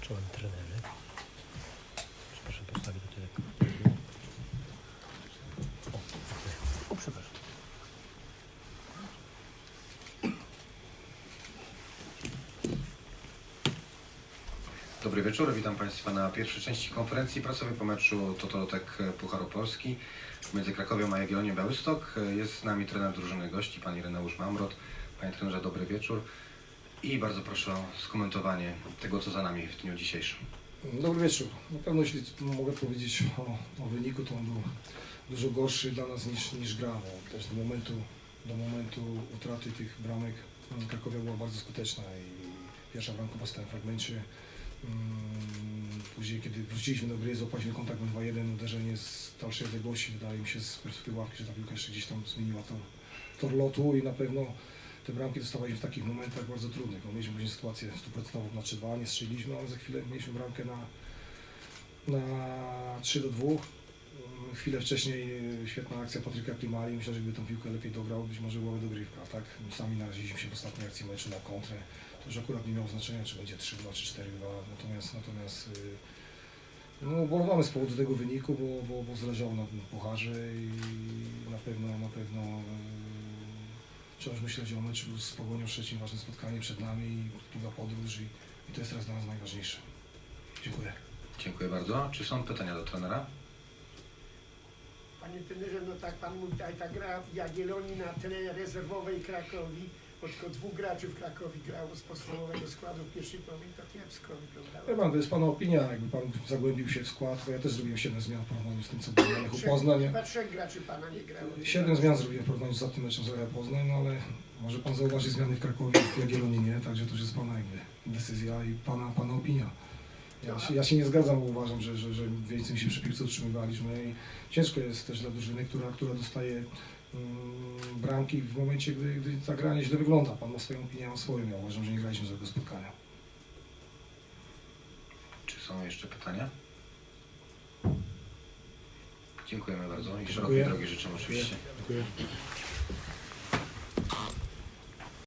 Czołem trenerzy. Przepraszam, postawię do tyle. O, o, przepraszam. Dobry wieczór, witam Państwa na pierwszej części konferencji prasowej po meczu Totolotek Pucharu Polski między Krakowią a Jagiellonią Białystok. Jest z nami trener drużyny gości, Pan Ireneusz Mamrot. Panie trenerze, dobry wieczór. I bardzo proszę o skomentowanie tego, co za nami w dniu dzisiejszym. Dobry wieczór. Na pewno jeśli mogę powiedzieć o, o wyniku, to on był dużo gorszy dla nas niż, niż gra. Też do momentu, do momentu utraty tych bramek mm, Krakowia była bardzo skuteczna i pierwsza bramka po stałym fragmencie. Mm, Później, kiedy wróciliśmy do gry, złapaliśmy kontakt na 2-1, uderzenie z dalszej odległości. Wydaje mi się z perspektywy ławki, że ta piłka jeszcze gdzieś tam zmieniła tor lotu i na pewno te bramki dostawaliśmy w takich momentach bardzo trudnych. No, mieliśmy później sytuację stuprocentową na 3-2, nie strzeliliśmy, ale za chwilę mieliśmy bramkę na, na 3 do 2. Mm, Chwilę wcześniej e, świetna akcja Patryka Klimali. Myślę, że gdyby tą piłkę lepiej dograł, być może byłaby dogrywka. Tak? Sami naraziliśmy się w ostatniej akcji meczu na kontrę. To już akurat nie miało znaczenia, czy będzie 3-2 czy 4-2. Natomiast, natomiast y, no, ubolewamy z powodu tego wyniku, bo, bo, bo zależało na pucharze i na pewno, na pewno wciąż myśleć o meczu z Pogonią Szczecin, ważne spotkanie przed nami i długa podróż i, i to jest teraz dla nas najważniejsze. Dziękuję. Dziękuję bardzo. Czy są pytania do trenera? Panie trenerze, no tak pan mówi, ta, ta gra w Jagiellonii na tle rezerwowej Krakowi, bo tylko dwóch graczy w Krakowi grało z podstawowego składu w pierwszej połowie, to kiepsko Wie wyglądało. pan, to jest Pana opinia, jakby Pan zagłębił się w skład, bo ja też zrobiłem 7 zmian w porównaniu z tym, co było na Lechu Poznań. Chyba trzech graczy pana nie grało. 7 zmian zrobiłem w porównaniu z ostatnim meczem z Lecha Poznań, no ale może Pan zauważy zmiany w Krakowie, w Jagiellonii nie, także to już jest Pana jakby decyzja i Pana, pana opinia. Ja się, ja się nie zgadzam, bo uważam, że, że, że więcej się przy piłce utrzymywaliśmy i ciężko jest też dla drużyny, która, która dostaje mm, bramki w momencie, gdy, gdy ta gra nieźle wygląda. Pan ma swoją opinię, ja mam swoją. Ja uważam, że nie graliśmy złego spotkania. Czy są jeszcze pytania? Dziękujemy bardzo i szerokiej drogi życzę oczywiście. Dziękuję.